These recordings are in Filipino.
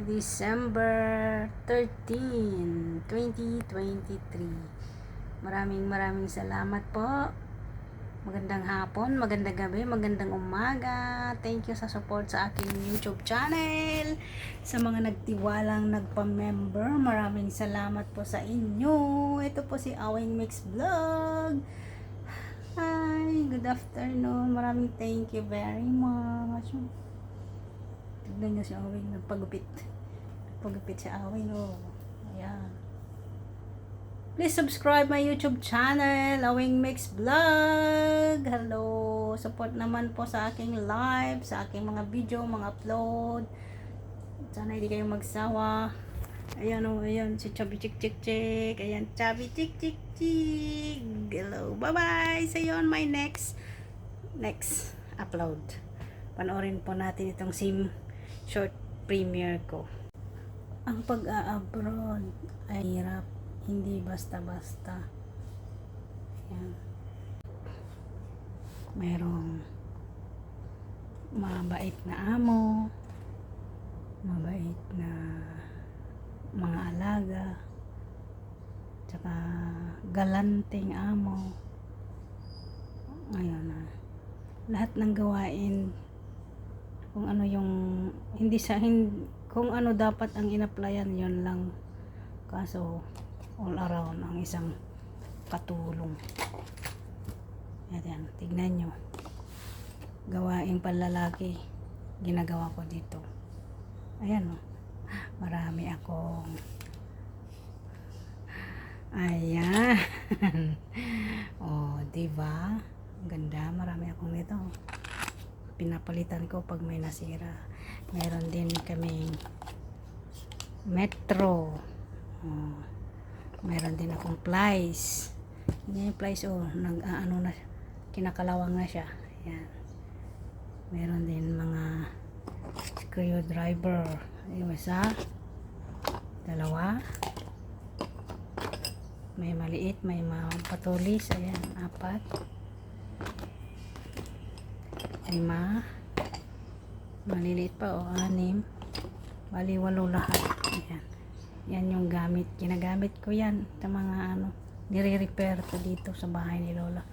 December 13, 2023. Maraming maraming salamat po. Magandang hapon, magandang gabi, magandang umaga. Thank you sa support sa aking YouTube channel. Sa mga nagtiwalang nagpa-member, maraming salamat po sa inyo. Ito po si Awing Mix Vlog. Hi, good afternoon. Maraming thank you very much. Tignan niyo si Awing, nagpagupit. Nagpagupit si Awing, oh. Ayan. Please subscribe my YouTube channel, Awing Mix Vlog. Hello. Support naman po sa aking live, sa aking mga video, mga upload. Sana hindi kayo magsawa. Ayan o, ayan, si Chubby Chick Chick Chick. Ayan, Chubby Chick Chick Chick. Hello, bye-bye. See you on my next, next upload. Panoorin po natin itong sim short premiere ko. Ang pag-a-abroad ay hirap. Hindi basta-basta. Ayan. Merong mabait na amo, mabait na mga alaga, tsaka galanting amo. Ayun na. Lahat ng gawain kung ano yung hindi sa hin, kung ano dapat ang inaplayan yon lang. Kaso all around ang isang katulong. Yan tignan nyo. Gawaing panlalaki ginagawa ko dito. Ayan o marami akong ayan. Oh diba ganda marami akong nito pinapalitan ko pag may nasira. Meron din kaming metro. Oh, meron din akong plies yan yung plies oh nag ah, ano na kinakalawang na siya. Yan. Meron din mga screwdriver. Yung isa dalawa. May maliit may mga patulis. Ayan apat lima. Maliliit pa o anim. Bali lahat. Ayan. Yan yung gamit. Ginagamit ko yan sa mga ano nire-repair ko dito sa bahay ni Lola.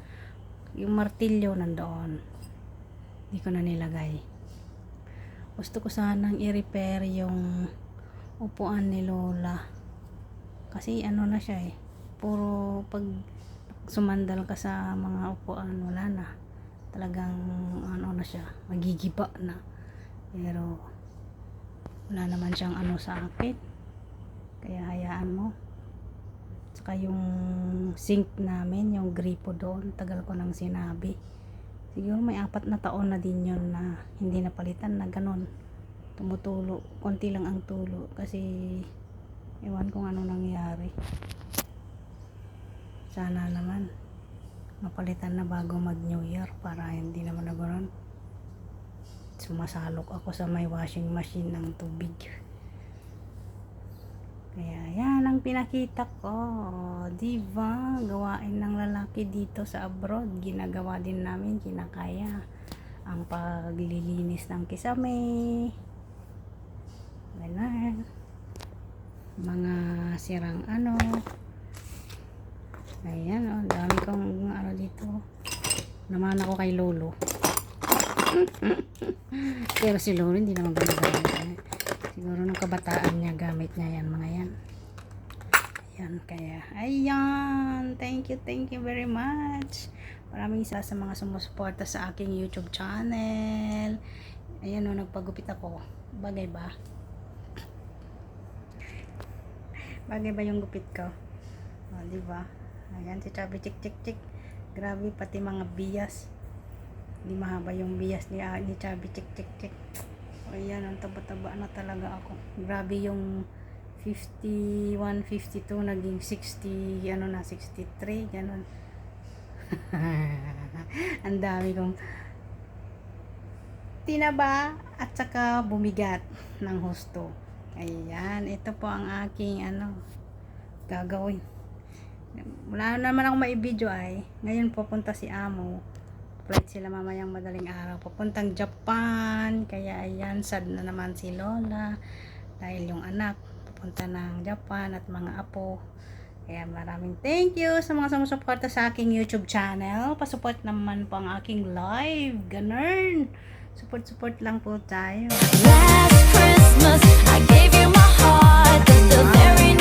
Yung martilyo nandoon. Hindi ko na nilagay. Gusto ko sanang i-repair yung upuan ni Lola. Kasi ano na siya eh. Puro pag sumandal ka sa mga upuan wala na talagang ano na siya magigiba na. Pero wala naman siyang ano sa akin. Kaya hayaan mo. Saka yung sink namin yung gripo doon tagal ko nang sinabi. Siguro may apat na taon na din yun na hindi napalitan na ganon tumutulo konti lang ang tulo kasi ewan kung ano nangyari. Sana naman mapalitan na bago mag new year para hindi naman na ganoon sumasalok ako sa may washing machine ng tubig. Kaya yan ang pinakita ko. Diba gawain ng lalaki dito sa abroad. Ginagawa din namin kinakaya ang paglilinis ng kisame. Ganun. Mga sirang ano Ayan, oh, dami kong ano dito. Naman ako kay Lolo. Pero si Lolo hindi naman ginagamit. Siguro nung kabataan niya gamit niya yan mga yan. Ayan, kaya. Ayan, thank you, thank you very much. Maraming isa sa mga sumusuporta sa aking YouTube channel. Ayan oh, nagpagupit ako. Bagay ba? Bagay ba yung gupit ko? O, oh, di ba? Ayan, si Chubby Chick Chick Chick. Grabe, pati mga bias. Hindi mahaba yung bias ni, uh, ni Chubby Chick Chick Chick. Ayan, ang taba-taba na talaga ako. Grabe yung 51, 52, naging 60, ano na, 63, ganun. ang dami kong tinaba at saka bumigat ng husto. Ayan, ito po ang aking ano gagawin wala naman ako maibideo ay ngayon pupunta si amo flight sila mamayang madaling araw papuntang Japan kaya ayan sad na naman si Lola dahil yung anak pupunta ng Japan at mga apo. Kaya maraming thank you sa mga sumusuporta sa aking YouTube channel. Pasupport naman po ang aking live. Ganun. Support-support lang po tayo. Last Christmas, I gave you my heart. The very